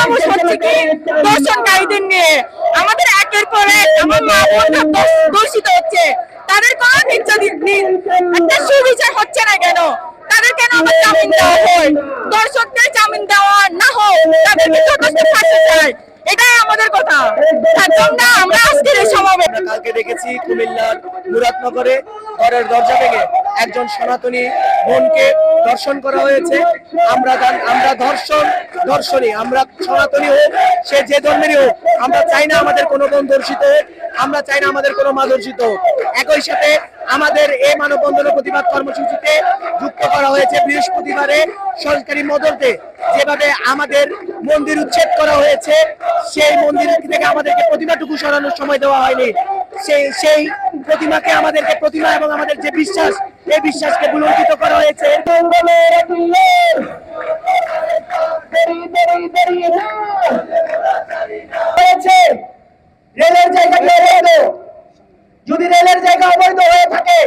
সাহস হচ্ছে কি? দর্শনকারীদের নিয়ে। আমাদের একের পর এক আমার মা বোনরা দূষিত হচ্ছে। তাদের কোনো নির্যাতি একটা সুবিচার হচ্ছে না কেন? তাদের কেন আমার জামিন দেওয়া হয়? দর্শকদের জামিন দেওয়া না হোক তাদেরকে যথেষ্ট ফাঁসি চাই। এটাই আমাদের কথা। তার জন্য আমরা আজকের এই সমাবেশ কালকে দেখেছি কুমিল্লার মুরাদনগরে ঘরের দরজা ভেঙে একজন সনাতনী বোনকে দর্শন করা হয়েছে। আমরা আমরা ধর্ষণ, ধর্ষণী, আমরা সনাতনী হোক, সে যে ধর্মেরই হোক, আমরা চাই না আমাদের কোনো বোন ধর্ষিত হোক, আমরা চাই না আমাদের কোনো মা ধর্ষিত হোক। একই সাথে আমাদের এই মানববন্ধন প্রতিবাদ কর্মসূচিতে যুক্ত করা হয়েছে বৃহস্পতিবারে সরকারি মদতে। যেভাবে আমাদের মন্দির উচ্ছেদ করা হয়েছে, সেই মন্দির থেকে আমাদেরকে প্রতিমাটুকু সরানোর সময় দেওয়া হয়নি। সেই সেই প্রতিমাকে আমাদেরকে প্রতিমা এবং আমাদের যে বিশ্বাস এই বিশ্বাসকে বুলঙ্কিত করা হয়েছে। রেলের অবৈধ। যদি রেলের জায়গা অবৈধ হয়ে থাকে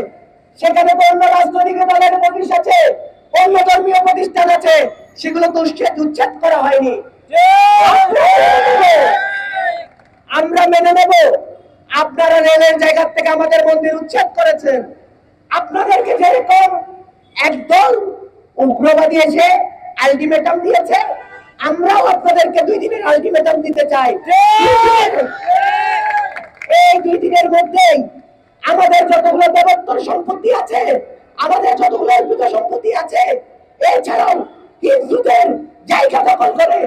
সেখানে তো অন্য রাজনৈতিক দলের আছে অন্য ধর্মীয় প্রতিষ্ঠান আছে সেগুলো তো উচ্ছেদ করা হয়নি। আমরা মেনে নেব। আপনারা রেলের জায়গা থেকে আমাদের মন্দির উচ্ছেদ করেছেন। আপনাদেরকে যেরকম একদল উগ্রবাদী এসে আলটিমেটাম দিয়েছে, আমরাও আপনাদেরকে দুই দিনের আলটিমেটাম দিতে চাই। এই দুই দিনের মধ্যেই আমাদের যতগুলো দেবত্তর সম্পত্তি আছে, আমাদের যতগুলো অর্পিত সম্পত্তি আছে, এছাড়াও হিন্দুদের জায়গা দখল করে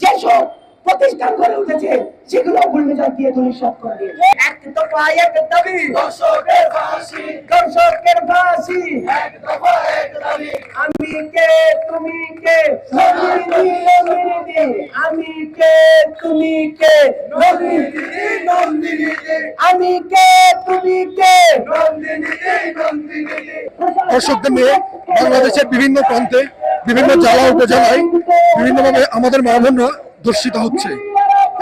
যেসব প্রতিষ্ঠান করে উঠেছে সেগুলো বুলডোজার দিয়ে ধূলিসাৎ করে দিয়েছে। এক দফা এক দাবি। দর্শকের ফাঁসি। দর্শকের ফাঁসি। এক দফা এক দাবি। আমি কে তুমি কে? নন্দিনী, নন্দিনী, আমি কে তুমি কে? নন্দিনী, নন্দিনী আমি কে তুমি কে। দর্শকদের নিয়ে বাংলাদেশের বিভিন্ন প্রান্তে বিভিন্ন জেলা উপজেলায় বিভিন্নভাবে আমাদের মা বোনরা দর্শিত হচ্ছে।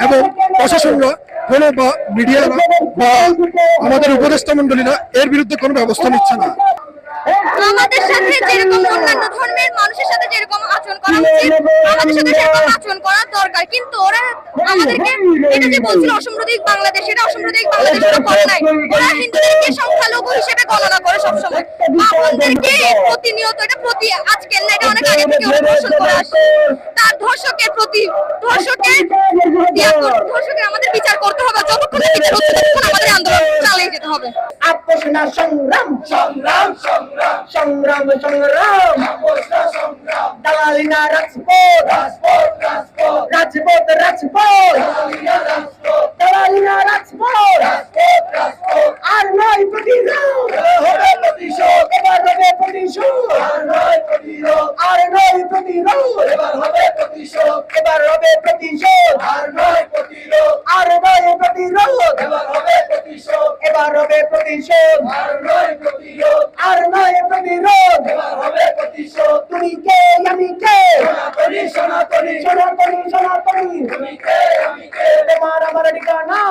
এবং প্রশাসনরা কোনো বা মিডিয়ারা বা আমাদের উপদেষ্টা মন্ডলীরা এর বিরুদ্ধে কোনো ব্যবস্থা নিচ্ছে না। প্রতিনিয়ত, এটা প্রতি আজকের না, এটা অনেক আগে থেকে ওরা করে আসছে ধর্ষকের কর- ধর্ষকের আমাদের বিচার করতে হবে। যতক্ষণ না বিচার হচ্ছে ততক্ষণ আমাদের আন্দোলন চালিয়ে যেতে হবে। আপোষনা সংগ্রাম সংগ্রাম সংগ্রাম সংগ্রাম সংগ্রাম। আপোষনা সংগ্রাম দালালিনা রাজপথ। রাজপথ রাজপথ। রাজপথ রাজপথ দালালিয়া রাজপথ দালালিনা রাজপথ রাজপথ রাজপথ আর নয় প্রতিরোধ হবে প্রতিশোধ এবার হবে প্রতিশোধ আর নয় প্রতিরোধ আর নয় প্রতিরোধ এবার হবে প্রতিশোধ। এবার হবে প্রতিশোধ। আর নয় প্রতিরোধ। আর নয় প্রতিরোধ। এবার হবে প্রতিশোধ। এবার হবে প্রতিশোধ। আর নয় প্রতিরোধ। আর নয় প্রতিরোধ। এবার হবে প্রতিশোধ। তুমি কে? আমি কে? সনাতনী সনাতনী। সনাতনী সনাতনী। তুমি কে? আমি কে? তোমার আমার ঠিকানা